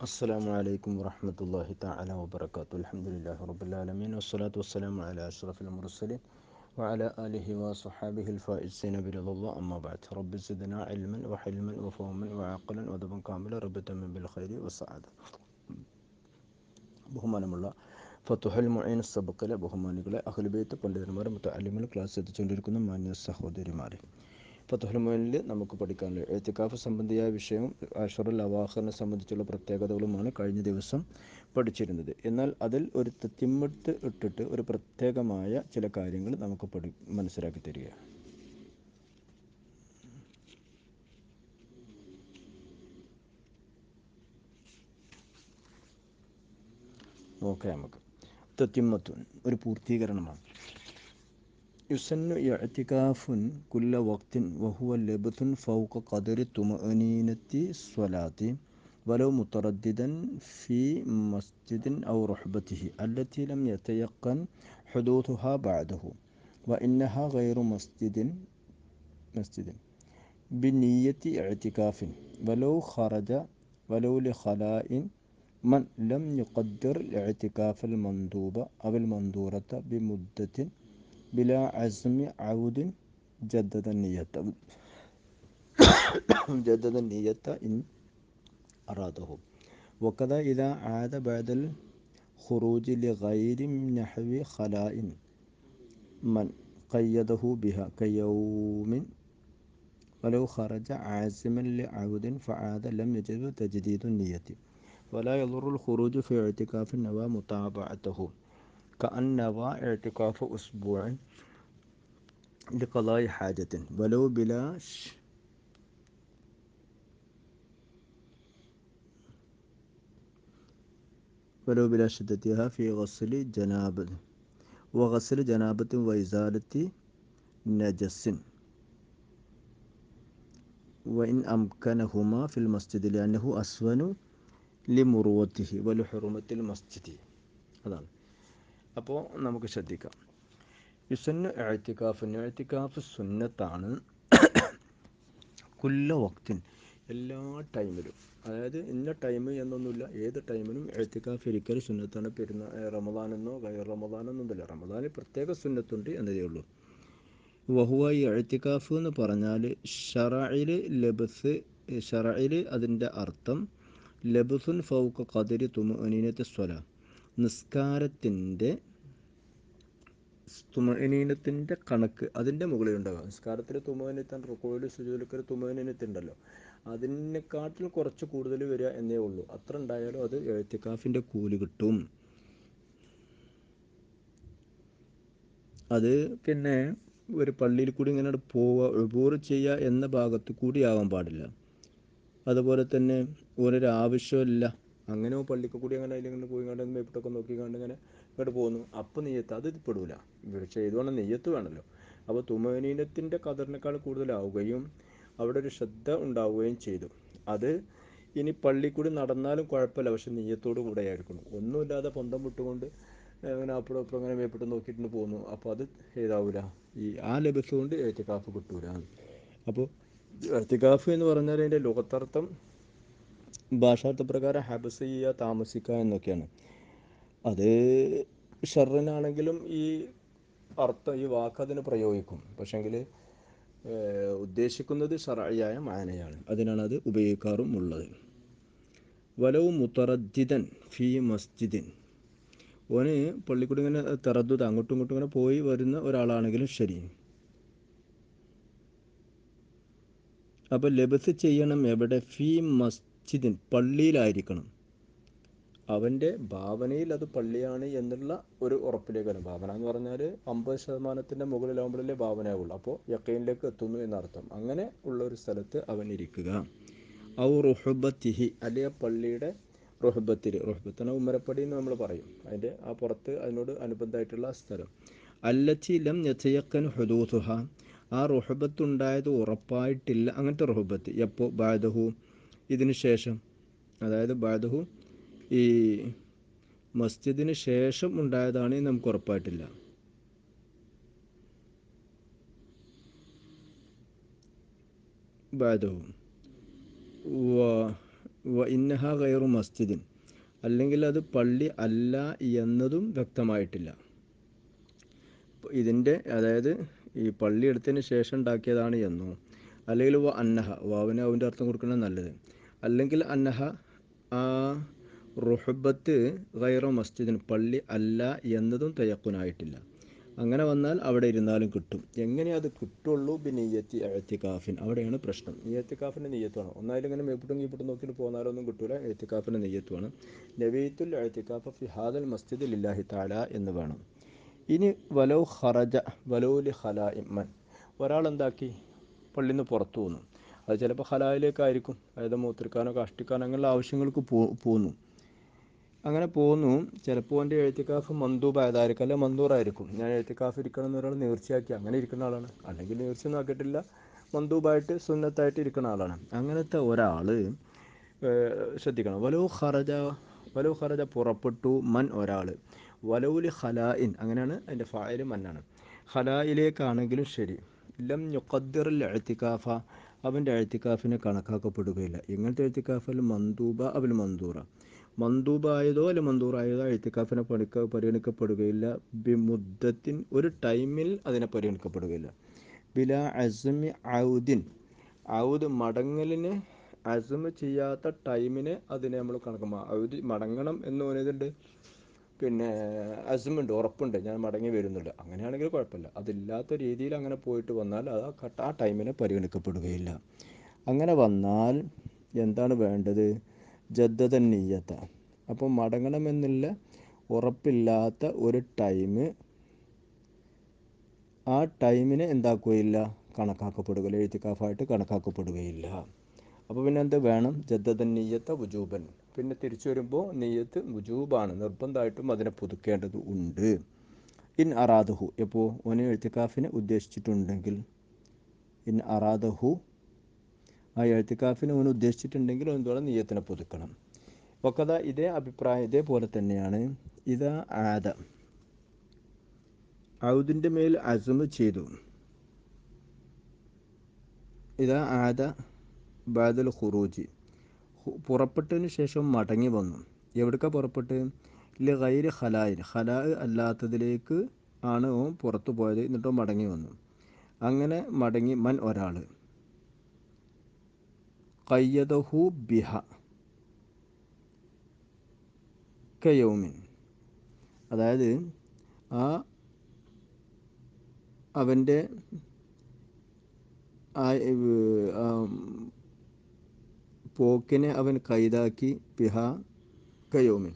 السلام عليكم ورحمة الله تعالى وبركاته الحمد لله رب العالمين والصلاة والسلام على أشرف المرسلين وعلى آله وصحابه الفائزين برضا الله أما بعد رب زدنا علما وحلما وفهما وعقلا ودبا كاملا رب تمن بالخير والسعادة ബഹുമാനമുള്ള ഫത്തുഹൽ മൊയ്ൻ സബക്കിലെ ബഹുമാനികളെ അഖിൽബേത്ത് പണ്ഡിതന്മാരെ മുത്തലിമിൽ ക്ലാസ് എത്തിച്ചുകൊണ്ടിരിക്കുന്ന മാന്യ സഹോദരിമാരെ ഫത്തുഹൽ മൊയ്നിൽ നമുക്ക് പഠിക്കാനുള്ളത് എഴുത്തിക്കാഫ് സംബന്ധിയായ വിഷയവും അഷറുൽ അവാഹറിനെ സംബന്ധിച്ചുള്ള പ്രത്യേകതകളുമാണ് കഴിഞ്ഞ ദിവസം പഠിച്ചിരുന്നത്. എന്നാൽ അതിൽ ഒരു തെറ്റിമെടുത്ത് ഇട്ടിട്ട് ഒരു പ്രത്യേകമായ ചില കാര്യങ്ങൾ നമുക്ക് പഠി മനസ്സിലാക്കി തരിക നോക്കാം നമുക്ക്. തത്തിമ്മത്തുൻ ഒരു പൂർത്തീകരണമാണ്. يسن اعتكاف كل وقت وهو لبث فوق قدر طمأنينة الصلاة ولو مترددا في مسجد أو رحبته التي لم يتيقن حدوثها بعده وإنها غير مسجد مسجد بنية اعتكاف. ولو خرج ولو لخلاء من لم يقدر الاعتكاف المندوب أو المندورة بمدة بلا عزم عود جدد النية. جدد النية إن أراده. وكذا إذا عاد بعد الخروج لغير نحو خلاء من قيده بها كيوم ولو خرج عازما لعود فعاد لم يجب تجديد النية. ولا يضر الخروج في اعتكاف النوى متابعته. كأنها اعتكاف أسبوع لقضاء حاجة ولو بلا ولو بلا شدتها في غسل جنابة وغسل جنابة وإزالة نجس. وإن أمكنهما في المسجد لأنه أسون لمروته ولحرمة المسجد. هذا. അപ്പോൾ നമുക്ക് ശ്രദ്ധിക്കാം. യുസന്നു എഴുത്തിക്കാഫ് എഴുത്തിക്കാഫ് സുന്നത്താണ് കുല്ല വക്തിൻ എല്ലാ ടൈമിലും. അതായത് ഇന്ന ടൈം എന്നൊന്നുമില്ല ഏത് ടൈമിലും എഴുത്തിക്കാഫ് ഇരിക്കൽ സുന്നത്താണ് പെരുന്ന റമദാനെന്നോ ഗൈർ റമദാനെന്നൊന്നുമില്ല റമദാനിൽ പ്രത്യേക സുന്നത്തുണ്ട് എന്നതേ ഉള്ളൂ. വഹുവ ഈ എഴുത്തിക്കാഫ് എന്ന് പറഞ്ഞാൽ ഷറയിൽ ലബസ് ഷറയിൽ അതിന്റെ അർത്ഥം ലബുസുൻ ഫൗക്ക് കതിരി തുമനീനത്തെ സ്വല. നിസ്കാരത്തിന്റെ തുമനീനത്തിന്റെ കണക്ക് അതിന്റെ മുകളിൽ ഉണ്ടാകാം നിസ്കാരത്തിൽ തുമനീനത്താണ് റുക്കോയിൽ സുജൂലിക്കൽ തുമനീനത്തുണ്ടല്ലോ അതിനെക്കാട്ടിൽ കുറച്ച് കൂടുതൽ വരിക എന്നേ ഉള്ളൂ. അത്ര ഉണ്ടായാലും അത് എഴുത്തിക്കാഫിന്റെ കൂലി കിട്ടും. അത് പിന്നെ ഒരു പള്ളിയിൽ കൂടി ഇങ്ങനെ പോവുക ഒഴുബൂർ ചെയ്യുക എന്ന ഭാഗത്ത് കൂടി ആവാൻ പാടില്ല. അതുപോലെ തന്നെ ഓരോരു ആവശ്യമില്ല അങ്ങനെ പള്ളിക്ക് കൂടി അങ്ങനെ അതിലിങ്ങനെ മേപ്പിട്ടൊക്കെ നോക്കി കണ്ട് ഇങ്ങനെ ഇങ്ങോട്ട് പോകുന്നു. അപ്പം നെയ്യത്ത് അത് പെടൂല. പക്ഷേ ഇതുകൊണ്ട് നെയ്യത്ത് വേണമല്ലോ അപ്പോൾ തുമനീനത്തിന്റെ കതറിനേക്കാൾ കൂടുതലാവുകയും അവിടെ ഒരു ശ്രദ്ധ ഉണ്ടാവുകയും ചെയ്തു. അത് ഇനി പള്ളി കൂടി നടന്നാലും കുഴപ്പമില്ല. പക്ഷെ നെയ്യത്തോട് കൂടെ ആയിരിക്കണം. ഒന്നുമില്ലാതെ പൊന്തം വിട്ടുകൊണ്ട് അങ്ങനെ അപ്പുറം അപ്പുറം അങ്ങനെ മേപ്പിട്ട് നോക്കിയിട്ട് പോകുന്നു. അപ്പോൾ അത് ഏതാവില്ല ഈ ആ ലഭിച്ചുകൊണ്ട് കൊണ്ട് ഏറ്റിക്കാഫ് കിട്ടൂല. അപ്പോൾ ഏറ്റക്കാഫ് എന്ന് പറഞ്ഞാൽ അതിന്റെ ലോകത്തർത്ഥം ഭാഷാർത്ഥ പ്രകാരം ഹബസ് ചെയ്യുക താമസിക്കുക എന്നൊക്കെയാണ്. അത് ഷറിനാണെങ്കിലും ഈ അർത്ഥം ഈ വാക്ക് അതിന് പ്രയോഗിക്കും. പക്ഷെങ്കിൽ ഉദ്ദേശിക്കുന്നത് ഷറായ മാനയാണ്. അതിനാണ് അത് ഉപയോഗിക്കാറും ഉള്ളത്. വലവ് മുത്തറദ്ദിദൻ ഫി മസ്ജിദിൻ. ഓന് പള്ളിക്കൂടി ഇങ്ങനെ തറദ്ദുത അങ്ങോട്ടും ഇങ്ങോട്ടും ഇങ്ങനെ പോയി വരുന്ന ഒരാളാണെങ്കിലും ശരി. അപ്പോൾ ലബസ് ചെയ്യണം എവിടെ? ഫി മസ്ജിദിൻ പള്ളിയിലായിരിക്കണം. അവന്റെ ഭാവനയിൽ അത് പള്ളിയാണ് എന്നുള്ള ഒരു ഉറപ്പിലേക്കാണ്. ഭാവന എന്ന് പറഞ്ഞാൽ അമ്പത് ശതമാനത്തിന്റെ മുകളിലാവുമ്പോഴല്ലേ ഭാവനയാവുള്ളൂ. അപ്പോൾ യക്കൈനിലേക്ക് എത്തുന്നു എന്നർത്ഥം. അങ്ങനെ ഉള്ള ഒരു സ്ഥലത്ത് അവൻ ഇരിക്കുക. ഔ റുഹബത്തിഹി അല്ലെങ്കിൽ പള്ളിയുടെ റുഹബത്തിൽ റുഹബത്തിന് ഉമ്മരപ്പടി എന്ന് നമ്മൾ പറയും. അതിന്റെ ആ പുറത്ത് അതിനോട് അനുബന്ധമായിട്ടുള്ള സ്ഥലം. അല്ലച്ചി ലം യച്ചയക്കൻ ഹുദൂസുഹ. ആ റുഹബത്തുണ്ടായത് ഉറപ്പായിട്ടില്ല. അങ്ങനത്തെ റുഹബത്ത്. എപ്പോൾ ബാദഹു. ഇതിന് ശേഷം അതായത് ബാദഹു ഈ മസ്ജിദിന് ശേഷം ഉണ്ടായതാണ് നമുക്ക് ഉറപ്പായിട്ടില്ല. ബാദഹു ഇന്നഹ ഗൈറു മസ്ജിദിൻ. അല്ലെങ്കിൽ അത് പള്ളി അല്ല എന്നതും വ്യക്തമായിട്ടില്ല. ഇതിന്റെ അതായത് ഈ പള്ളി എടുത്തതിന് ശേഷം ഉണ്ടാക്കിയതാണ് എന്നോ. അല്ലെങ്കിൽ അന്നഹ വാവിന് അവന്റെ അർത്ഥം കൊടുക്കുന്നത് നല്ലത്. അല്ലെങ്കിൽ അന്നഹ ആ റുഹബത്ത് ഗൈറോ മസ്ജിദിന് പള്ളി അല്ല എന്നതും തയ്യക്കുനായിട്ടില്ല അങ്ങനെ വന്നാൽ അവിടെ ഇരുന്നാലും കിട്ടും. എങ്ങനെ അത് കിട്ടുള്ളൂ? ബിനിയത്തി എഴുത്തിക്കാഫിൻ അവിടെയാണ് പ്രശ്നം. ഇയത്തിക്കാഫിന്റെ നെയ്യത്താണ് ഒന്നായാലും ഇങ്ങനെ മേപ്പിട്ടും കീപ്പിട്ടും നോക്കിയിട്ട് പോന്നാലൊന്നും കിട്ടൂല. എഴുത്തിക്കാഫിന്റെ നെയ്യത്തുമാണ് നബീത്തുൽ എഴുത്തിക്കാഫ് ഫി ഹാദൽ മസ്ജിദ് ലില്ലാഹി താല എന്ന് വേണം. ഇനി വലൗ ഹറജ വലൗലി ഹലാ ഇമ്മൻ ഒരാൾ എന്താക്കി? പള്ളിന്ന് പുറത്തു പോന്നു അത് ചിലപ്പോൾ ഹലായിലേക്കായിരിക്കും അതായത് മൂത്രിക്കാനോ കാഷ്ടിക്കാനോ അങ്ങനെയുള്ള ആവശ്യങ്ങൾക്ക് പോ പോന്നു. അങ്ങനെ പോന്നു. ചിലപ്പോൾ എന്റെ എഴുത്തിക്കാഫ് മന്ദൂബായതായിരിക്കും അല്ലെ മന്ദൂറായിരിക്കും. ഞാൻ എഴുത്തിക്കാഫ് ഇരിക്കണം എന്ന് ഒരാൾ നേർച്ചയാക്കി അങ്ങനെ ഇരിക്കുന്ന ആളാണ്. അല്ലെങ്കിൽ നേർച്ചയൊന്നും ആക്കിയിട്ടില്ല. മന്ദൂബായിട്ട് സുന്നത്തായിട്ട് ഇരിക്കുന്ന ആളാണ്. അങ്ങനത്തെ ഒരാൾ ശ്രദ്ധിക്കണം. വലോ ഖറജ വലോ ഖറജ പുറപ്പെട്ടു മൻ ഒരാൾ വലൗലി ഖലായിൻ അങ്ങനെയാണ് അതിന്റെ ഫായൽ മന്നാണ്. ഖലായിലേക്കാണെങ്കിലും ശരി. ലം യുഖദ്ദിറിൽ എഴുത്തിക്കാഫ അവന്റെ എഴുത്തിക്കാഫിനെ കണക്കാക്കപ്പെടുകയില്ല. ഇങ്ങനത്തെ അഴുത്തിക്കാഫ് അല്ല മന്ദൂബ അവൽ മന്ദൂറ. മന്ദൂബായതോ അല്ല മന്ദൂറായതോ എഴുത്തിക്കാഫിനെ പണിക്ക പരിഗണിക്കപ്പെടുകയില്ല. ബി മുദ്ദത്തിൻ ഒരു ടൈമിൽ അതിനെ പരിഗണിക്കപ്പെടുകയില്ല. ബില അസമി ഔദിൻ. ഔദ് മടങ്ങലിന് അസമ ചെയ്യാത്ത ടൈമിന് അതിനെ നമ്മൾ കണക്കുമ്പോൾ ഔദ് മടങ്ങണം എന്ന് പറയുന്നുണ്ട് പിന്നെ അസുമുണ്ട് ഉറപ്പുണ്ട്. ഞാൻ മടങ്ങി വരുന്നുണ്ട്. അങ്ങനെയാണെങ്കിൽ കുഴപ്പമില്ല. അതില്ലാത്ത രീതിയിൽ അങ്ങനെ പോയിട്ട് വന്നാൽ അത് ആ ടൈമിനെ പരിഗണിക്കപ്പെടുകയില്ല. അങ്ങനെ വന്നാൽ എന്താണ് വേണ്ടത്? ജദ്ദത നീയത്ത അപ്പോൾ മടങ്ങണമെന്നുള്ള ഉറപ്പില്ലാത്ത ഒരു ടൈം ആ ടൈമിനെ എന്താക്കുകയില്ല? കണക്കാക്കപ്പെടുകയില്ല. എഴുത്തിക്കാഫായിട്ട് കണക്കാക്കപ്പെടുകയില്ല. അപ്പോൾ പിന്നെ എന്ത് വേണം? ജദ്ദതൻ നീയത്ത വുജൂബൻ. പിന്നെ തിരിച്ചു വരുമ്പോൾ നെയ്യത്ത് വുജൂബാണ് നിർബന്ധമായിട്ടും അതിനെ പുതുക്കേണ്ടത് ഉണ്ട്. ഇൻ അറാദഹു. എപ്പോൾ ഓന് എഴുത്തിക്കാഫിനെ ഉദ്ദേശിച്ചിട്ടുണ്ടെങ്കിൽ. ഇൻ അറാദഹു. ആ എഴുത്തിക്കാഫിനെ ഓന് ഉദ്ദേശിച്ചിട്ടുണ്ടെങ്കിൽ എന്തുവേണം നെയ്യത്തിനെ പുതുക്കണം. ഒക്കത ഇതേ അഭിപ്രായം ഇതേപോലെ തന്നെയാണ്. ഇതാ ആദ. ഔദിന്റെ മേൽ അസുമ് ചെയ്തു. ഇതാ ആദ. ബാദൽ ഖുറൂജി. പുറപ്പെട്ടതിന് ശേഷം മടങ്ങി വന്നു. എവിടേക്കാ പുറപ്പെട്ട്? ഇല്ല ഗൈര് ഖലായിൻ ഹലാ അല്ലാത്തതിലേക്ക് ആണ് പുറത്തു പോയത്. എന്നിട്ടോ മടങ്ങി വന്നു. അങ്ങനെ മടങ്ങി മൻ ഒരാൾ. കയ്യദഹു ബിഹ കയൗമിൻ. അതായത് ആ അവന്റെ പോക്കിനെ അവൻ കൈതാക്കി പിഹ കയോമി.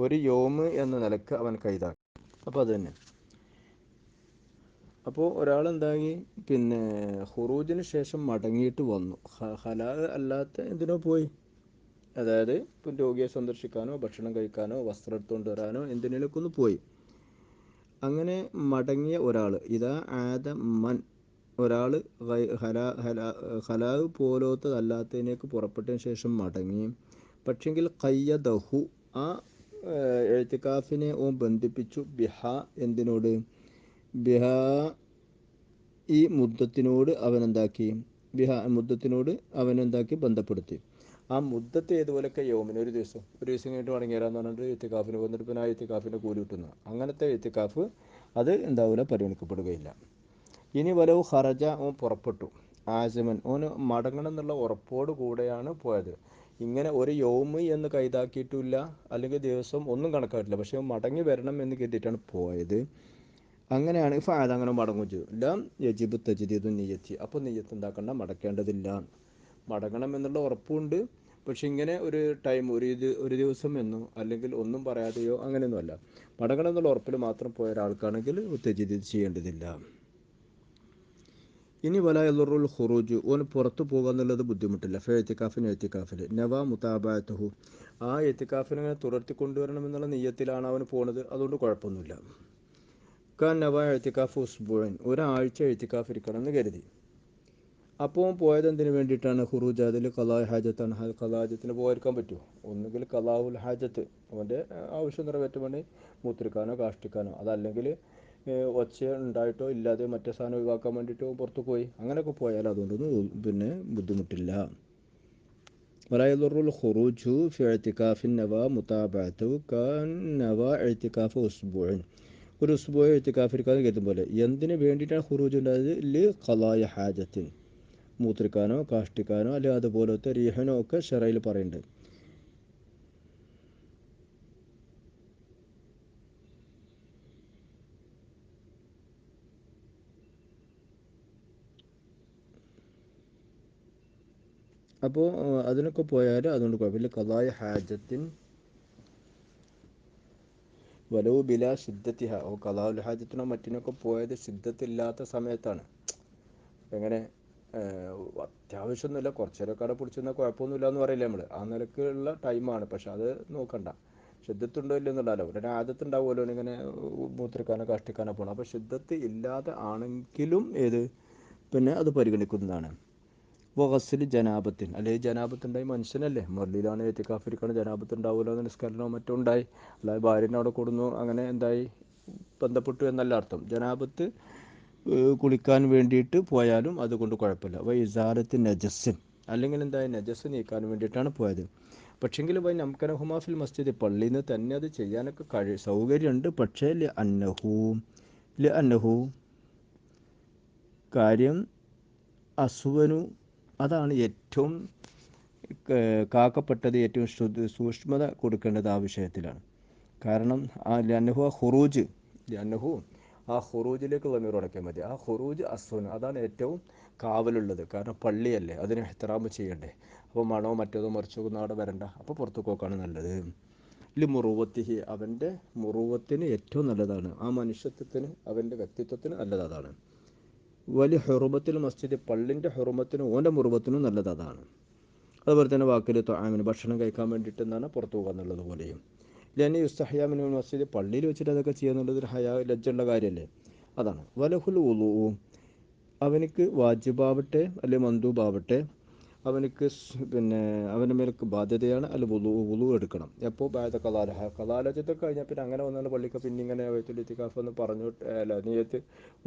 ഒരു യോമ് എന്ന നിലയ്ക്ക് അവൻ കൈതാക്കി. അപ്പോൾ അത് തന്നെ. അപ്പോൾ ഒരാൾ എന്തായി പിന്നെ ഹുറൂജിന് ശേഷം മടങ്ങിയിട്ട് വന്നു. ഹലാ അല്ലാത്ത എന്തിനോ പോയി. അതായത് ഇപ്പം രോഗിയെ സന്ദർശിക്കാനോ ഭക്ഷണം കഴിക്കാനോ വസ്ത്രം എടുത്തുകൊണ്ട് വരാനോ എന്തിനേലൊക്കെ ഒന്ന് പോയി. അങ്ങനെ മടങ്ങിയ ഒരാൾ ഇതാ ആദ മൻ ഒരാൾ ഹലാ ഹലാ ഹലാവ് പോലോത്തതല്ലാത്തതിനേക്ക് പുറപ്പെട്ടതിന് ശേഷം മടങ്ങി. പക്ഷെങ്കിൽ കയ്യദഹു ആ എഴുത്തിക്കാഫിനെ ഓ ബന്ധിപ്പിച്ചു. ബിഹ എന്തിനോട്? ബിഹ ഈ മുദ്ദത്തിനോട് അവൻ എന്താക്കി ബിഹ മുദ്ദത്തിനോട് അവൻ എന്താക്കി ബന്ധപ്പെടുത്തി. ആ മുദ്ദത്ത് ഏതുപോലൊക്കെ യോമിന്? ഒരു ദിവസം. ഒരു ദിവസം കഴിഞ്ഞിട്ട് മടങ്ങിയാലെന്ന് പറഞ്ഞിട്ട് എത്തിക്കാഫിന് വന്നിട്ട് പിന്നെ ആ എത്തിക്കാഫിന്റെ കൂലി കിട്ടുന്നു. അങ്ങനത്തെ എത്തിക്കാഫ് അത് എന്താവില്ല പരിഗണിക്കപ്പെടുകയില്ല. ഇനി വലവ് ഹറജ ഓൻ പുറപ്പെട്ടു. ആസിമൻ ഓന് മടങ്ങണം എന്നുള്ള ഉറപ്പോട് കൂടെയാണ് പോയത്. ഇങ്ങനെ ഒരു യോമ് എന്ന് കൈതാക്കിയിട്ടില്ല അല്ലെങ്കിൽ ദിവസം ഒന്നും കണക്കായിട്ടില്ല പക്ഷേ മടങ്ങി വരണം എന്ന് കരുതിയിട്ടാണ് പോയത്. അങ്ങനെയാണ് ഫാദ അങ്ങനെ മടങ്ങും ചെയ്തു. എല്ലാം യജിബ് തജിദീദു നെയ്യത്തി അപ്പോൾ നെയ്യത്ത് എന്താക്കണ്ട? മടക്കേണ്ടതില്ല. മടങ്ങണം എന്നുള്ള ഉറപ്പുണ്ട്. പക്ഷെ ഇങ്ങനെ ഒരു ടൈം ഒരു ഇത് ഒരു ദിവസം എന്നോ അല്ലെങ്കിൽ ഒന്നും പറയാതെയോ അങ്ങനെയൊന്നുമല്ല. മടങ്ങണം എന്നുള്ള ഉറപ്പിൽ മാത്രം പോയ ഒരാൾക്കാണെങ്കിൽ തെജിദീദ് ചെയ്യേണ്ടതില്ല. ഇനി വല എല്ലുറുൽ ഖുറൂജ് ഓന് പുറത്തു പോകുക എന്നുള്ളത് ബുദ്ധിമുട്ടില്ല. ഫേ എത്തിക്കാഫിന് എത്തിക്കാഫിൽ നവ മുതാബാത്തഹു ആ എത്തിക്കാഫിനെ തുടർത്തി കൊണ്ടുവരണം എന്നുള്ള നെയ്യത്തിലാണ് അവൻ പോണത്. അതുകൊണ്ട് കുഴപ്പമൊന്നുമില്ല. ഖാൻ നവ എഴുത്തിക്കാഫ് ഉസ്ബുഴൻ ഒരാഴ്ച എഴുത്തിക്കാഫ് ഇരിക്കണം എന്ന് കരുതി അപ്പോൾ പോയത് എന്തിനു വേണ്ടിയിട്ടാണ്? ഹുറൂജ് അതിൽ കലാ ഹാജത്താണ് കലാജത്തിന് പോയിരിക്കാൻ പറ്റുമോ? ഒന്നുകിൽ കലാഹുൽ ഹാജത്ത്. അവന്റെ ആവശ്യം നിറവേറ്റാൻ വേണ്ടി മൂത്രിക്കാനോ കാഷ്ടിക്കാനോ. അതല്ലെങ്കിൽ ഒച്ച ഉണ്ടായിട്ടോ ഇല്ലാതെ മറ്റേ സാധനം ഒഴിവാക്കാൻ വേണ്ടിയിട്ടോ പുറത്ത് പോയി. അങ്ങനെയൊക്കെ പോയാൽ അതുകൊണ്ടൊന്നും പിന്നെ ബുദ്ധിമുട്ടില്ല. വലായതുറുൽ ഖുറൂജു ഫി എഴുത്തിക്കാഫിൻ നവ മുത്താബാത്തു കാൻ ഒരു ഉസ്ബുഴ എഴുത്തിക്കാഫിരിക്കാൻ കരുതും പോലെ എന്തിനു വേണ്ടിയിട്ടാണ് ഖുറൂജ് ഉണ്ടായത്? ലി ഖലായ ഹാജത്തിൻ. മൂത്രിക്കാനോ കാഷ്ടിക്കാനോ അല്ലെങ്കിൽ അതുപോലത്തെ റീഹനോ ഒക്കെ ഷെറയിൽ പറയുന്നുണ്ട്. അപ്പോൾ അതിനൊക്കെ പോയാൽ അതുകൊണ്ട് കുഴപ്പമില്ല. കഥായ ഹാജത്തിൻ വലവ് ബില ശുദ്ധത്തിഹ ഓ കഥാവുൽ ഹാജത്തിനോ മറ്റിനൊക്കെ പോയത് ശുദ്ധത്തില്ലാത്ത സമയത്താണ്. എങ്ങനെ അത്യാവശ്യമൊന്നുമില്ല. കുറച്ചേരൊക്കെ അവിടെ പിടിച്ചെന്നാൽ കുഴപ്പമൊന്നുമില്ല എന്ന് പറയില്ല നമ്മൾ ആ നിലക്കുള്ള ടൈമാണ്. പക്ഷെ അത് നോക്കണ്ട. ശുദ്ധത്തുണ്ടോ ഇല്ല എന്നുള്ളതല്ല ഉടനെ ആദ്യത്ത് ഉണ്ടാവുമല്ലോ ഇങ്ങനെ മൂത്രിക്കാനോ കഷ്ടിക്കാനോ പോകണം അപ്പോൾ ശുദ്ധത്ത് ഇല്ലാതെ ആണെങ്കിലും ഏത്? പിന്നെ അത് പരിഗണിക്കുന്നതാണ്. വഹസിൽ ജനാപത്തിൻ അല്ലെങ്കിൽ ജനാപത്തുണ്ടായി മനുഷ്യനല്ലേ? മുരളിയിലാണ് ജനാപത്ത് എന്ന് നിസ്കരണോ മറ്റോ ഉണ്ടായി അല്ലാതെ ഭാര്യനെ അവിടെ കൊടുന്നു. അങ്ങനെ എന്തായി? ബന്ധപ്പെട്ടു എന്നല്ല അർത്ഥം. ജനാപത്ത് കുളിക്കാൻ വേണ്ടിയിട്ട് പോയാലും അതുകൊണ്ട് കുഴപ്പമില്ല. വൈ ഇസാരത്ത് നജസ്സിൻ. അല്ലെങ്കിൽ എന്തായി? നജസ് നീക്കാൻ വേണ്ടിയിട്ടാണ് പോയത്. പക്ഷെങ്കിൽ വൈ നമുക്കന ഹുമാഫിൽ മസ്ജിദ്. പള്ളിയിൽ നിന്ന് തന്നെ അത് ചെയ്യാനൊക്കെ കഴി സൗകര്യമുണ്ട്. പക്ഷേ ലി അന്നഹു ലി അന്നഹു കാര്യം അസുവനു അതാണ് ഏറ്റവും കാക്കപ്പെട്ടത് ഏറ്റവും സൂക്ഷ്മത കൊടുക്കേണ്ടത് ആ വിഷയത്തിലാണ്. കാരണം ആ ലന്നഹു ആ ഹുറൂജ് ലനഹു ആ ഹുറൂജിലേക്ക് ഉടക്കിയാൽ മതി. ആ ഹുറൂജ് അസ്വന് അതാണ് ഏറ്റവും കാവലുള്ളത്. കാരണം പള്ളിയല്ലേ അതിന് എഹ്തറാമ് ചെയ്യണ്ടേ? അപ്പോൾ മണോ മറ്റേതോ മറിച്ചോ അവിടെ വരണ്ട. അപ്പോൾ പുറത്തു പോക്കാണ് നല്ലത്. ഇല്ല മുറുവത്തിഹി അവന്റെ മുറുവത്തിന് ഏറ്റവും നല്ലതാണ്. ആ മനുഷ്യത്വത്തിന് അവന്റെ വ്യക്തിത്വത്തിന് നല്ലത് അതാണ്. വലിയ ഹെറുമത്തിൽ മസ്ജിദ് പള്ളിന്റെ ഹെറുമത്തിനും ഓന്റെ മുറുമത്തിനും നല്ലത് അതാണ്. അതുപോലെ തന്നെ വാക്കിൽ തൊഴാമിന് ഭക്ഷണം കഴിക്കാൻ വേണ്ടിയിട്ട് എന്നാണ് പുറത്തു പോകുക എന്നുള്ളത് പോലെയും. ലനി യുസ്തഹയാമിന് മസ്ജിദ് പള്ളിയിൽ വെച്ചിട്ട് അതൊക്കെ ചെയ്യുന്നുള്ളത് ഒരു ഹയാ ലജ്ജുള്ള കാര്യമല്ലേ? അതാണ്. വലഹുൽ ഉളുവും അവനിക്ക് വാജിബാവട്ടെ അല്ലെങ്കിൽ മന്ദൂബാവട്ടെ അവനക്ക് പിന്നെ അവന്റെ മേലേക്ക് ബാധ്യതയാണ് അല്ല വുളു വുളു എടുക്കണം. എപ്പോൾ ബാധ കലാലഹ. കലാലജത്തൊക്കെ കഴിഞ്ഞാൽ പിന്നെ അങ്ങനെ വന്നാൽ പള്ളിക്ക് പിന്നെ ഇങ്ങനെ വൈത്തുലിത്തിക്കാഫ് എന്ന് പറഞ്ഞു അല്ല നീയത്ത്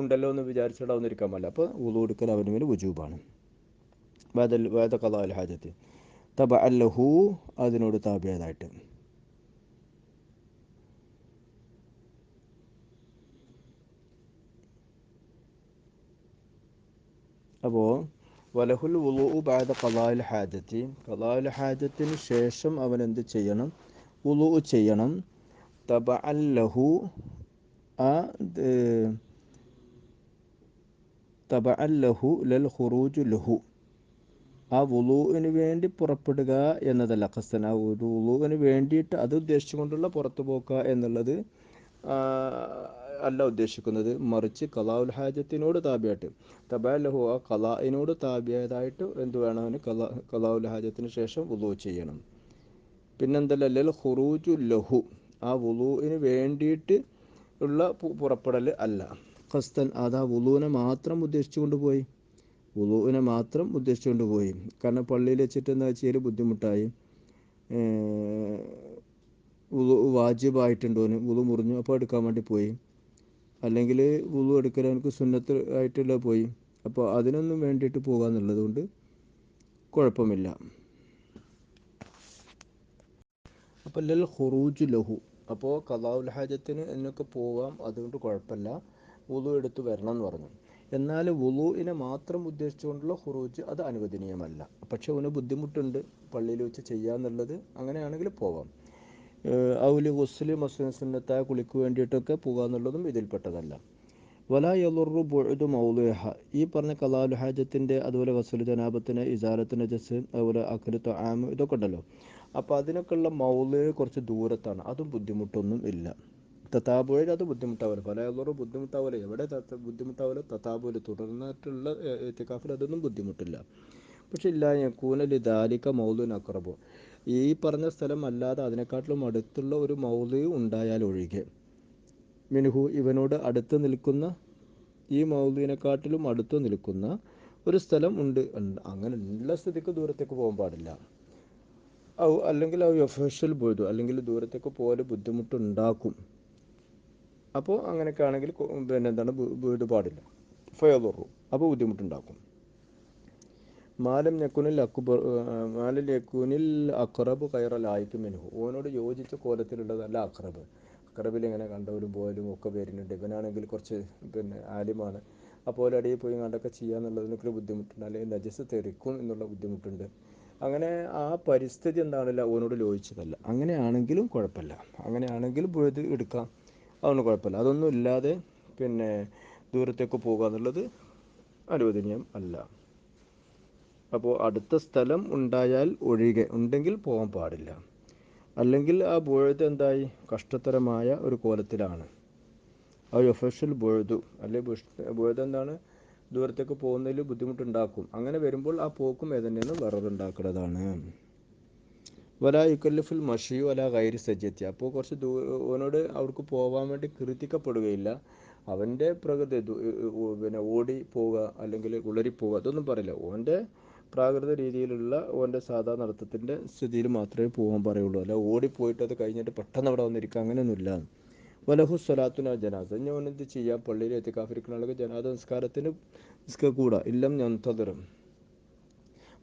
ഉണ്ടല്ലോ എന്ന് വിചാരിച്ചിടാവുന്നിരിക്കാൻ പറ്റില്ല അപ്പോൾ വുളു എടുക്കൽ അവന്റെ മേൽ വുജൂബാണ്. ബാദൽ വേദ കലാലഹാജത്ത് തബ അല്ലഹു അതിനോട് താപിയതായിട്ട്. അപ്പോൾ വലഹുൽ വുളു ബാദ കലാൽ ഹാജത്തി കലാൽ ഹാജത്തിന് ശേഷം അവൻ എന്ത് ചെയ്യണം? വുളു ചെയ്യണം. തബ അല്ലഹു ആ തബ അല്ലഹു ലൽ ഖുറൂജു ലഹു. ആ വുളുവിന് വേണ്ടി പുറപ്പെടുക എന്നതല്ല ഖസ്തൻ. ആ വുളുവിന് വേണ്ടിയിട്ട് അത് ഉദ്ദേശിച്ചുകൊണ്ടുള്ള പുറത്തു പോക്കുക എന്നുള്ളത് അല്ല ഉദ്ദേശിക്കുന്നത് മറിച്ച് കലാഉൽ ഹാജത്തിനോട് താബിയായിട്ട്. തബാലഹു ആ കലാഇനോട് താബിയായതായിട്ട് എന്ത് വേണം അവന്? കലാ കലാഉൽ ഹാജത്തിന് ശേഷം വുളു ചെയ്യണം. പിന്നെന്തല്ല ലൽ ഖുറൂജു ലഹു. ആ വുളുവിന് വേണ്ടിയിട്ട് ഉള്ള പുറപ്പെടൽ അല്ല. ഖസ്തൻ അത് ആ വുളുവിനെ മാത്രം ഉദ്ദേശിച്ചുകൊണ്ട് പോയി. വുളുവിനെ മാത്രം ഉദ്ദേശിച്ചുകൊണ്ട് പോയി. കാരണം പള്ളിയിൽ വെച്ചിട്ട് എന്താ വെച്ചാൽ ബുദ്ധിമുട്ടായി. വാജിബായിട്ടുണ്ടോന് വുളു മുറിഞ്ഞു. അപ്പോൾ എടുക്കാൻ വേണ്ടി പോയി. അല്ലെങ്കിൽ വുളു എടുക്കൽ എനിക്ക് സുന്നത്ത് ആയിട്ടുള്ള പോയി. അപ്പോൾ അതിനൊന്നും വേണ്ടിയിട്ട് പോകുക എന്നുള്ളത് കൊണ്ട് കുഴപ്പമില്ല. അപ്പോൾ ലൽ ഖുറൂജ് ലഹു. അപ്പോൾ കലാഉൽ ഹാജത്തിന് എന്നൊക്കെ പോവാം അതുകൊണ്ട് കുഴപ്പമില്ല. വുളു എടുത്ത് വരണം എന്ന് പറഞ്ഞു. എന്നാൽ വുളുവിനെ മാത്രം ഉദ്ദേശിച്ചുകൊണ്ടുള്ള ഖുറൂജ് അത് അനുവദനീയമല്ല. പക്ഷെ അവന് ബുദ്ധിമുട്ടുണ്ട് പള്ളിയിൽ വെച്ച് ചെയ്യാന്നുള്ളത്. അങ്ങനെയാണെങ്കിൽ പോവാം. ഔലി ഗുസ്ലി മസ്ലിം സുന്നത്തായ കുളിക്ക് വേണ്ടിയിട്ടൊക്കെ പോകുക എന്നുള്ളതും ഇതിൽപ്പെട്ടതല്ല. വല യലുറു ബുഴുതു മൗലുഹ ഈ പറഞ്ഞ കലാലുഹാജത്തിന്റെ അതുപോലെ വസുലു ജനാബത്തിന് ഇസാലത്തിന് ജസ് അതുപോലെ അഖിലു ആമ ഇതൊക്കെ ഉണ്ടല്ലോ. അപ്പോൾ അതിനൊക്കെയുള്ള മൗൽ കുറച്ച് ദൂരത്താണ്. അതും ബുദ്ധിമുട്ടൊന്നും ഇല്ല. തത്താബുഴയിൽ അത് ബുദ്ധിമുട്ടാവില്ല പല യലുറു ബുദ്ധിമുട്ടാവില്ല എവിടെ ബുദ്ധിമുട്ടാവില്ല തത്താബുഴ തുടർന്നിട്ടുള്ള എത്തിക്കാഫിൽ അതൊന്നും ബുദ്ധിമുട്ടില്ല. പക്ഷെ ഇല്ല കൂനലി ദാലിക്ക മൗലുൻ അക്രബു ഈ പറഞ്ഞ സ്ഥലം അല്ലാതെ അതിനെക്കാട്ടിലും അടുത്തുള്ള ഒരു മൗലി ഉണ്ടായാൽ ഒഴികെ. മിനുഹു ഇവനോട് അടുത്ത് നിൽക്കുന്ന ഈ മൗലിനെക്കാട്ടിലും അടുത്ത് നിൽക്കുന്ന ഒരു സ്ഥലം ഉണ്ട്. അങ്ങനെ ഉള്ള സ്ഥിതിക്ക് ദൂരത്തേക്ക് പോകാൻ പാടില്ല. ഔ അല്ലെങ്കിൽ ഔ ഒഫീഷ്യൽ പോയതു അല്ലെങ്കിൽ ദൂരത്തേക്ക് പോലെ ബുദ്ധിമുട്ടുണ്ടാക്കും. അപ്പോൾ അങ്ങനെയൊക്കെ ആണെങ്കിൽ പിന്നെ എന്താണ് വീട് പാടില്ല. ഫയലുറു അപ്പോൾ ബുദ്ധിമുട്ടുണ്ടാക്കും. മാലം യക്കുനിൽ അക്ബർ മാലം യക്കുനിൽ അക്രബ് കയറലായിക്കും മിനുഹു ഓനോട് യോജിച്ച കോലത്തിലുള്ളതല്ല അക്രബ്. അക്രബിൽ ഇങ്ങനെ കണ്ടവരും പോയാലും ഒക്കെ വരുന്നുണ്ട് ഇവനാണെങ്കിൽ കുറച്ച് പിന്നെ ആലിമാണ്. അപ്പോൾ അടിയിൽ പോയി കണ്ടൊക്കെ ചെയ്യാന്നുള്ളതിനൊക്കെ ബുദ്ധിമുട്ടുണ്ട്. അല്ലെങ്കിൽ നജസ് തെറിക്കും എന്നുള്ള ബുദ്ധിമുട്ടുണ്ട്. അങ്ങനെ ആ പരിസ്ഥിതി എന്താണല്ല ഓനോട് ലോചിച്ചതല്ല. അങ്ങനെയാണെങ്കിലും കുഴപ്പമില്ല. അങ്ങനെയാണെങ്കിലും പോയത് എടുക്കാം. അതൊന്നും കുഴപ്പമില്ല. അതൊന്നും ഇല്ലാതെ പിന്നെ ദൂരത്തേക്ക് പോകുക എന്നുള്ളത് അനുവദനീയം അല്ല. അപ്പോൾ അടുത്ത സ്ഥലം ഉണ്ടായാൽ ഒഴികെ ഉണ്ടെങ്കിൽ പോകാൻ പാടില്ല. അല്ലെങ്കിൽ ആ ബുഴുത് എന്തായി? കഷ്ടതരമായ ഒരു കോലത്തിലാണ്. ആ ഒഫീഷ്യൽ ബുഴുതു അല്ലെങ്കിൽ ബുഴുത് എന്താണ്? ദൂരത്തേക്ക് പോകുന്നതിൽ ബുദ്ധിമുട്ടുണ്ടാക്കും. അങ്ങനെ വരുമ്പോൾ ആ പോക്കും ഏതെന്നു വിററുണ്ടാക്കുന്നതാണ് വല യുക്കല്ലിഫുൽ മഷിയു അല കയറി സജ്ജത്തി. അപ്പോൾ കുറച്ച് ദൂ ഓനോട് അവർക്ക് പോകാൻ വേണ്ടി കൃതിക്കപ്പെടുകയില്ല. അവന്റെ പ്രകൃതി പിന്നെ ഓടി പോവുക അല്ലെങ്കിൽ ഉളരി പോവുക അതൊന്നും പറയില്ല. ഓന്റെ പ്രാകൃത രീതിയിലുള്ള ഓന്റെ സാധാ നടത്തത്തിന്റെ സ്ഥിതിയിൽ മാത്രമേ പോകാൻ പറയുള്ളൂ. അല്ല ഓടിപ്പോയിട്ട് അത് കഴിഞ്ഞിട്ട് പെട്ടെന്ന് അവിടെ വന്നിരിക്കുക അങ്ങനെയൊന്നുമില്ല. വലഹു സ്വലാത്തുന ജനാസ. ഞാൻ എന്ത് ചെയ്യാം? പള്ളിയിൽ എത്തിക്കാഫിരിക്കുന്ന ആൾക്ക് ജനാദ നിസ്കാരത്തിന് നിസ്കൂടാ ഇല്ലം ഞന്തതിറും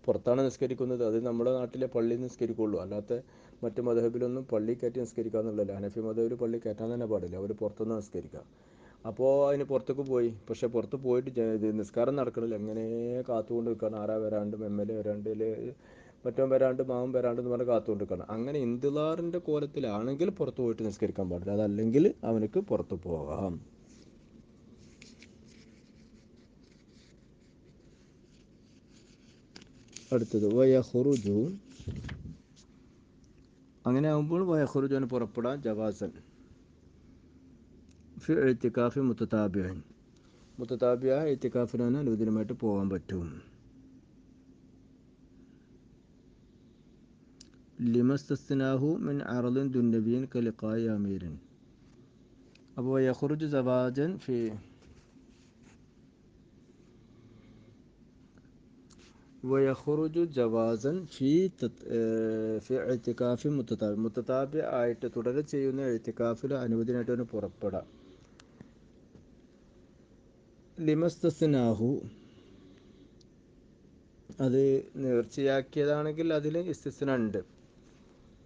പുറത്താണ് നിസ്കരിക്കുന്നത്. അത് നമ്മുടെ നാട്ടിലെ പള്ളി നിസ്കരിക്കുള്ളൂ. അല്ലാത്ത മറ്റു മതഹബിലൊന്നും പള്ളി കയറ്റി നിസ്കരിക്കുക എന്നുള്ളതല്ല ഹനഫി മതഹബിൽ പള്ളി കയറ്റാൻ തന്നെ പാടില്ല. അവർ പുറത്തുനിന്ന് നിസ്കരിക്കുക. അപ്പോൾ അതിന് പുറത്തേക്ക് പോയി. പക്ഷെ പുറത്ത് പോയിട്ട് നിസ്കാരം നടക്കണില്ല. എങ്ങനെ കാത്തുകൊണ്ട് നിൽക്കണം? ആരാ വരാണ്ട്? എം എൽ എ വരാണ്ട്? മറ്റോ വരാണ്ട്? മാവും വരാണ്ട് എന്ന് പറഞ്ഞ് കാത്തുകൊണ്ട് നിൽക്കണം. അങ്ങനെ ഇന്ദുലാറിന്റെ കോലത്തിലാണെങ്കിൽ പുറത്ത് പോയിട്ട് നിസ്കരിക്കാൻ പാടില്ല. അതല്ലെങ്കിൽ അവനക്ക് പുറത്ത് പോകാം. അടുത്തത് വയഹുറുജു അങ്ങനെ ആകുമ്പോൾ വയഹുറുജുവിന് പുറപ്പെടാൻ ജവാസൻ. ഫി എഴുത്തിക്കാഫി മുത്തതാബിയൻ മുത്തതാബിയ എഴുത്തിക്കാഫിനാണ് അനുവദനമായിട്ട് പോകാൻ പറ്റും. ലിമസ്തസ്നാഹു മിൻ അറലിൻ ദുന്നബിയൻ കലിക്കായ അമീരൻ. അപ്പോൾ യഹുർജ് സവാജൻ ഫി ويخرج ജവാസൻ ഫി ഫി എഴുത്തിക്കാഫി متتابع മുത്തതാബി ആയിട്ട് തുടരെ ചെയ്യുന്ന എഴുത്തിക്കാഫിൽ അനുവദനായിട്ട് പുറപ്പെടാം. ലിമസ്തസ്നാഹു. അത് നേർച്ചയാക്കിയതാണെങ്കിൽ അതിൽ ഇസ്തിസ്ന ഉണ്ട്.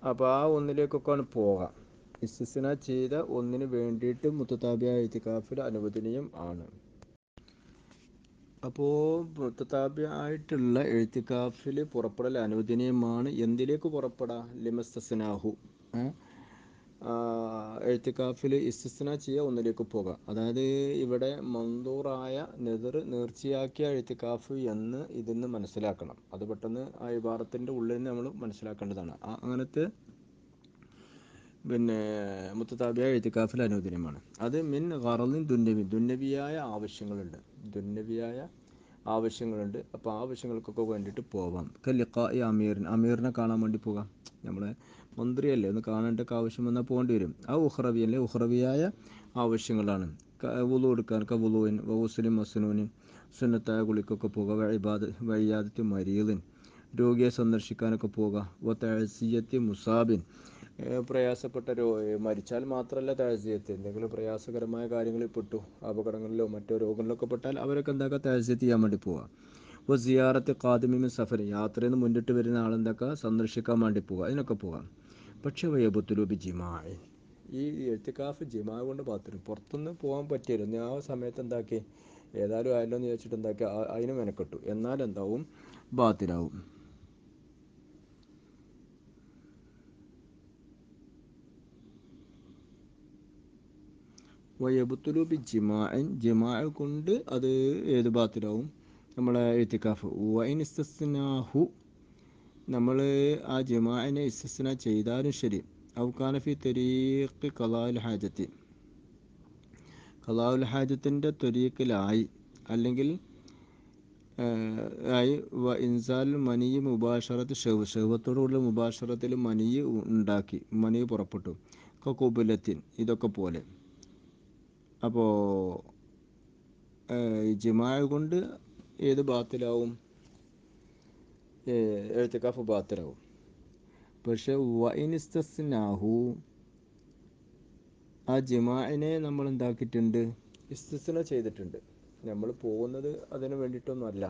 അപ്പോൾ ആ ഒന്നിലേക്കൊക്കെയാണ് പോകാം ഇസ്തിസ്ന ചെയ്ത ഒന്നിന് വേണ്ടിയിട്ട് മുത്തതാബിയ കാഫിൽ അനുവദനീയം ആണ്. അപ്പോൾ മുത്തതാബിയായിട്ടുള്ള എഴുത്തിക്കാഫിൽ പുറപ്പെടൽ അനുവദനീയമാണ്. എന്തിലേക്ക് പുറപ്പെടാം? ലിമസ്തസ്നാഹു. എഴുത്തിക്കാഫിൽ ഇസ്തിസ്ന ചെയ്യുക ഒന്നിലേക്ക് പോകാം. അതായത് ഇവിടെ മന്ദൂറായ നെതിർ നേർച്ചയാക്കിയ എഴുത്തിക്കാഫ് എന്ന് ഇതിന്ന് മനസ്സിലാക്കണം. അത് പെട്ടെന്ന് ആ വിഭാഗത്തിന്റെ ഉള്ളിൽ നിന്ന് നമ്മൾ മനസ്സിലാക്കേണ്ടതാണ്. അങ്ങനത്തെ പിന്നെ മുത്തുതാബിയ എഴുത്തിക്കാഫിൽ അനുവദനീയമാണ്. അത് മിൻ ഗറലിൻ ദുന്നവി ദുന്നവിയായ ആവശ്യങ്ങളുണ്ട്. ദുന്നവിയായ ആവശ്യങ്ങളുണ്ട്. അപ്പോൾ ആവശ്യങ്ങൾക്കൊക്കെ വേണ്ടിയിട്ട് പോവാം. കല്ലിക്ക ഈ അമീറിന് അമീറിനെ കാണാൻ വേണ്ടി പോകാം. നമ്മളെ മന്ത്രിയല്ലേ? ഒന്ന് കാണേണ്ടൊക്കെ ആവശ്യം വന്നാൽ പോകേണ്ടി വരും. ആ ഉഹ്റവി അല്ലെ? ഉഹ്റവിയായ ആവശ്യങ്ങളാണ്. വുളു എടുക്കാൻ കവുളുവിൻ വൗസലിൻ മസനൂനിൻ സുന്നത്തായ കുളിക്കൊക്കെ പോകുക വഴിബാദ് വഴിയാദത്തി മരീദിൻ. രോഗിയെ സന്ദർശിക്കാനൊക്കെ പോകുക വ തഴസിയത്തി മുസാബിൻ. പ്രയാസപ്പെട്ട രോ മരിച്ചാൽ മാത്രമല്ല താഴ്സിയത്ത് എന്തെങ്കിലും പ്രയാസകരമായ കാര്യങ്ങളിൽ പെട്ടു അപകടങ്ങളിലോ മറ്റോ രോഗങ്ങളിലൊക്കെ പെട്ടാൽ അവരൊക്കെ എന്താക്കുക താഴ്സിയത്ത് ചെയ്യാൻ വേണ്ടി പോവുക അപ്പോൾ സിയാറത്ത് കാതിമിമ സഫർ യാത്രയിൽ നിന്ന് മുന്നിട്ട് വരുന്ന ആളെന്തൊക്കെ? സന്ദർശിക്കാൻ വേണ്ടി പോവുക അതിനൊക്കെ പോകാം പക്ഷേ വയബത്തുലൂബി ജിമായി ഈ എഴുത്തിക്കാഫ് ജിമാ കൊണ്ട് പാത്രം പുറത്തുനിന്ന് പോകാൻ പറ്റിയല്ലോ. ഞാൻ ആ സമയത്ത് എന്താക്കി? ഏതായാലും ആയല്ലോ എന്ന് ചോദിച്ചിട്ട് എന്താക്കി? അതിന് മെനക്കെട്ടു. എന്നാൽ എന്താവും? ബാത്തിലാവും. വയബുത്തുലു ബി ജിമാൻ ജിമാ കൊണ്ട് അത് ഏത് ബാത്തിലാവും? നമ്മളെ എത്തിക്കാഫ് വൈൻ ഇസ്തസ്നാഹു നമ്മൾ ആ ജമാഅനെ ഇസ്തിസ്ന ചെയ്താലും ശരി. ഔക്കാനഫി തെരീഖ് കലാൽ ഹാജത്തി. കലാൽ ഹാജത്തിന്റെ ത്വരീക്കിലായി അല്ലെങ്കിൽ ആയി വ ഇൻസാൽ മനി മുബാഷറത്ത് ഷെവ് ഷെവത്തോടുള്ള മുബാഷറത്തിൽ മനി ഉണ്ടാക്കി മനി പുറപ്പെട്ടു. കൊക്കുബുലത്തിൻ ഇതൊക്കെ പോലെ. അപ്പോൾ ജിമായ കൊണ്ട് ഏത് ബാത്തിലാവും? എഴുത്തിക്കാഫ് ബാത്തിലാവും പക്ഷെ വൈനിസ്തസ്നാഹു ആ ജിമാനെ നമ്മൾ എന്താക്കിയിട്ടുണ്ട് ഇസ്തിസ്ന ചെയ്തിട്ടുണ്ട്. നമ്മൾ പോകുന്നത് അതിന് വേണ്ടിയിട്ടൊന്നുമല്ല.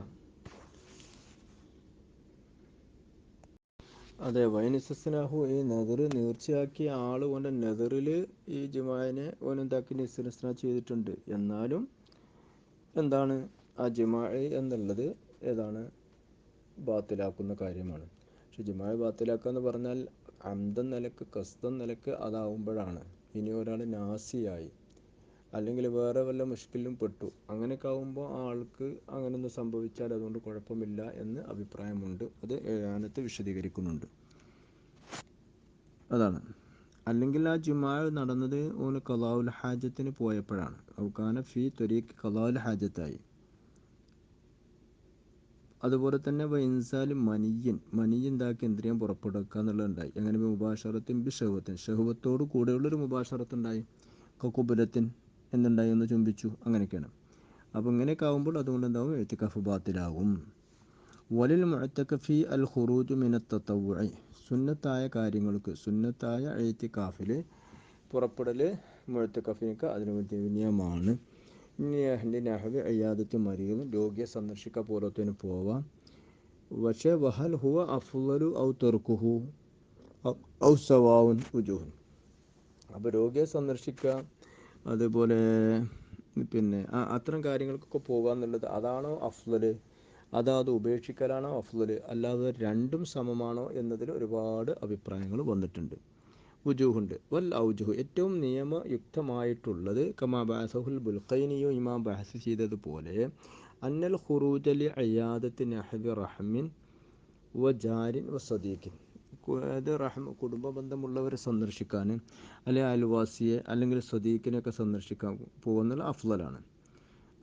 അതെ വൈനിസ്തസ്നാഹു ഈ നെതിർ നീർച്ചയാക്കിയ ആൾ ഓന്റെ നെതിറിൽ ഈ ജിമാനെ ഓൻ എന്താക്കി നിസ്സംസ്ന ചെയ്തിട്ടുണ്ട്. എന്നാലും എന്താണ് ആ ജിമാ എന്നുള്ളത്? ഏതാണ്? ബാത്തിലാക്കുന്ന കാര്യമാണ്. പക്ഷെ ജുമാ ബാത്തിലാക്കുക എന്ന് പറഞ്ഞാൽ അന്തം നിലയ്ക്ക് കസ്തം നിലയ്ക്ക് അതാവുമ്പോഴാണ്. ഇനി ഒരാൾ നാസിയായി അല്ലെങ്കിൽ വേറെ വല്ല മുഷ്കിലും പെട്ടു അങ്ങനെയൊക്കെ ആകുമ്പോൾ ആ ആൾക്ക് അങ്ങനെയൊന്നും സംഭവിച്ചാൽ അതുകൊണ്ട് കുഴപ്പമില്ല എന്ന് അഭിപ്രായമുണ്ട്. അത് ഏഴാനത്ത് വിശദീകരിക്കുന്നുണ്ട്. അതാണ്. അല്ലെങ്കിൽ ആ ജുമാ നടന്നത് ഓന് കലാവുൽ ഹാജത്തിന് പോയപ്പോഴാണ്. ഔക്കാന ഫി തൊരീക്ക് കലാവുൽ ഹാജത്തായി. അതുപോലെ തന്നെ വൈൻസാൽ മനിയൻ മനിയൻ എന്താക്കി ഇന്ദ്രിയം പുറപ്പെടുക്കുക എന്നുള്ളതുണ്ടായി. അങ്ങനെ മുബാഷറത്തിൻ ബി ഷഹുവത്തിൻ? ഷഹുവത്തോട് കൂടെയുള്ളൊരു മുബാഷറത്തുണ്ടായി. കുബുലത്തിൻ എന്തുണ്ടായി ഒന്ന് ചുംബിച്ചു. അങ്ങനെയൊക്കെയാണ്. അപ്പോൾ ഇങ്ങനെയൊക്കെ ആകുമ്പോൾ അതുകൊണ്ട് എന്താവും? എഴുത്തിക്കഫ് ബാത്തിലാകും വലിൽ മുഴത്തക്കഫി അൽ ഖുറൂജ് മിനത്തവ്വി സുന്നത്തായ കാര്യങ്ങൾക്ക് സുന്നത്തായ എഴുത്തിക്കാഫിൽ പുറപ്പെടൽ മുഴത്തക്കഫിനൊക്കെ അതിന് ഇനി അഹ്ലി നഹവി രോഗിയെ സന്ദർശിക്കുക പോലത്തേന് പോവാം. പക്ഷേ വഹൽ ഹുവ അഫ്ലു ഔ തെർക്കുഹു ഔ സവാവുൻ ഉജുഹുൻ. അപ്പോൾ രോഗിയെ സന്ദർശിക്കുക അതുപോലെ പിന്നെ അത്തരം കാര്യങ്ങൾക്കൊക്കെ പോകുക എന്നുള്ളത് അതാണോ അഫ്ലല്? അതോ അത് ഉപേക്ഷിക്കലാണോ അഫ്ലല്? അല്ലാതെ രണ്ടും സമമാണോ എന്നതിൽ ഒരുപാട് അഭിപ്രായങ്ങൾ വന്നിട്ടുണ്ട്. ഉജൂഹുണ്ട് വൽ ഔജുഹു ഏറ്റവും നിയമയുക്തമായിട്ടുള്ളത് കമാ ബാസഹുൽ ബുൽഖൈനിയോ ഇമാം ബഹസ് ചെയ്തതുപോലെ അന്നൽ ഖുറൂജലി അയ്യാദത്ത് നഹബി റഹ്മിൻ വ ജാരിൻ വ സദീഖിൻ. അത് റഹ്മ കുടുംബ ബന്ധമുള്ളവരെ സന്ദർശിക്കാൻ അല്ലെങ്കിൽ അയൽവാസിയെ അല്ലെങ്കിൽ സദീഖിനെയൊക്കെ സന്ദർശിക്കാൻ പോകുന്നത് അഫ്ലലാണ്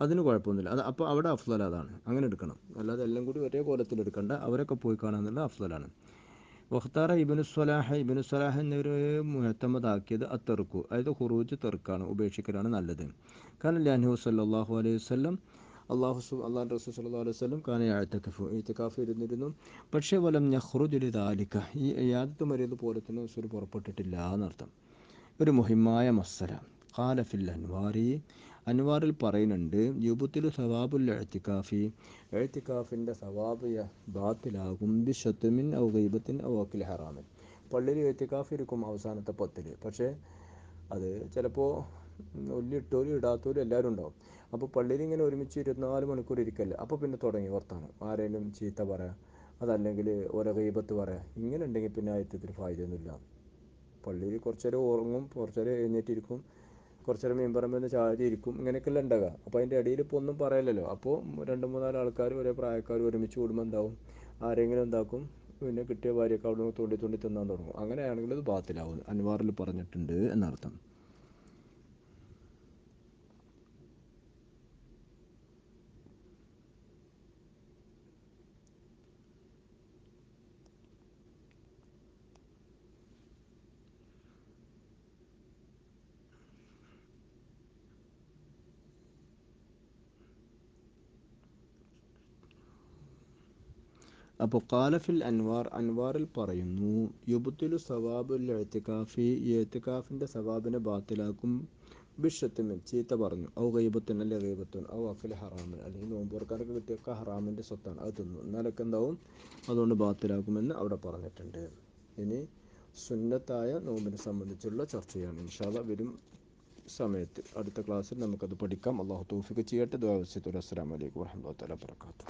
അതിന് കുഴപ്പമൊന്നുമില്ല. അത് അപ്പോൾ അവിടെ അഫ്ലൽ അതാണ്. അങ്ങനെ എടുക്കണം. അല്ലാതെ എല്ലാം കൂടി ഒരേ കോലത്തിൽ എടുക്കേണ്ട. അവരൊക്കെ പോയി കാണാമെന്നുള്ള അഫ്ലലാണ് വഖ്താറ ഇബിനു സ്വലാഹ ഇബിനു സ്വലാഹ എന്നിവർ മുഹത്തമതാക്കിയത് അത്തെറുക്കു അതായത് ഹുറൂജ് തെറുക്കാണ് ഉപേക്ഷിക്കലാണ് നല്ലത് കാരണം ലാൻഹു സല്ലാഹു അലൈഹി വസ്ലം അള്ളാഹു സു വ റസൂൽ സല്ലല്ലാഹു അലൈഹി വസല്ലം കാന എഴുത്തക്കഫു ഇത്തിക്കാഫ് ഇരുന്നിരുന്നു പക്ഷേ വലം യഹ്റുജുലി ദാലിക്ക ഈ യാദത്ത് മരിയത് പോലെ തന്നെ റസൂൽ പുറപ്പെട്ടിട്ടില്ല എന്നർത്ഥം. ഒരു മുഹിമായ മസ്സല. ഖാലഫിൽ അൻവാരി അൻവാറിൽ പറയുന്നുണ്ട് യുബുത്തിൽ സവാബുൽ എഴുത്തിക്കാഫി എഴുത്തിക്കാഫിന്റെ സവാബ് ബാത്തിലാകും ബിഷത്തുമിൻ ഔ ഗൈബത്തിൻ ഔ അക്കിൽ ഹറാമിൻ. പള്ളിയിൽ എഴുത്തിക്കാഫ് ഇരിക്കും അവസാനത്തെ പത്തിൽ. പക്ഷേ അത് ചിലപ്പോൾ ഒല്ലിട്ടോലും ഇടാത്തോലും എല്ലാവരും ഉണ്ടാവും. അപ്പോൾ പള്ളിയിൽ ഇങ്ങനെ ഒരുമിച്ച് ഇരുപത്തിനാല് മണിക്കൂർ ഇരിക്കല്ലേ? അപ്പോൾ പിന്നെ തുടങ്ങി വർത്താനം. ആരെങ്കിലും ചീത്ത പറയാം അതല്ലെങ്കിൽ ഓരോ ഗൈബത്ത് പറയാം ഇങ്ങനെ ഉണ്ടെങ്കിൽ പിന്നെ ആയിരത്തിൽ ഫായതൊന്നുമില്ല പള്ളിയിൽ കുറച്ചേരം ഉറങ്ങും കുറച്ചേരം എഴുന്നേറ്റിരിക്കും. കുറച്ച് നേരം മീൻപറമ്പിൽ ചാരി ഇരിക്കും ഇങ്ങനെയൊക്കെയല്ലേ ഉണ്ടാകുക അപ്പോൾ അതിന്റെ ഇടയിൽ ഇപ്പോൾ ഒന്നും പറയലല്ലോ അപ്പോൾ രണ്ട് മൂന്നാൽ ആൾക്കാർ ഒരേ പ്രായക്കാർ ഒരുമിച്ച് കൂടുമ്പോൾ എന്താവും? ആരെങ്കിലും എന്താക്കും? പിന്നെ കിട്ടിയ ഭാര്യയൊക്കെ അവിടെ നിന്ന് തോണ്ടി തോണ്ടി തിന്നാൻ തുടങ്ങും. അങ്ങനെയാണെങ്കിൽ അത് ബാത്തിലാവും. അൻവാറിൽ പറഞ്ഞിട്ടുണ്ട് എന്നർത്ഥം. അപ്പോൾ കാലഫിൽ അൻവാർ അൻവാറിൽ പറയുന്നു യുബുത്തുലു സവാബുൽ എഴുത്തിക്കാഫി എഴുത്തിക്കാഫിന്റെ സവാബിനെ ബാത്തിലാക്കും ബിഷത്തുമിൻ ചീത്ത പറഞ്ഞു. ഔ ഗൈബത്തുൻ അല്ലെ ഗൈബത്തുൻ? ഔ അഫിൽ ഹറാമിൻ. അല്ലെങ്കിൽ നോമ്പുറക്കാർക്ക് കിട്ടിയൊക്കെ ഹറാമിന്റെ സ്വത്താണ്. അത് തിന്നു. എന്നാലൊക്കെ എന്താവും? അതുകൊണ്ട് ബാത്തിലാക്കുമെന്ന് അവിടെ പറഞ്ഞിട്ടുണ്ട്. ഇനി സുന്നത്തായ നോമ്പിനെ സംബന്ധിച്ചുള്ള ചർച്ചയാണ്. ഇൻഷാല്ല വരും സമയത്ത് അടുത്ത ക്ലാസ്സിൽ നമുക്കത് പഠിക്കാം. അള്ളാഹു തൗഫിക്ക് ചെയ്യട്ടെ. ദ്വാവസ്യത്തുൽ അസ്സലാമലൈക്കും വാഹമത്തല്ല വർക്കാത്തു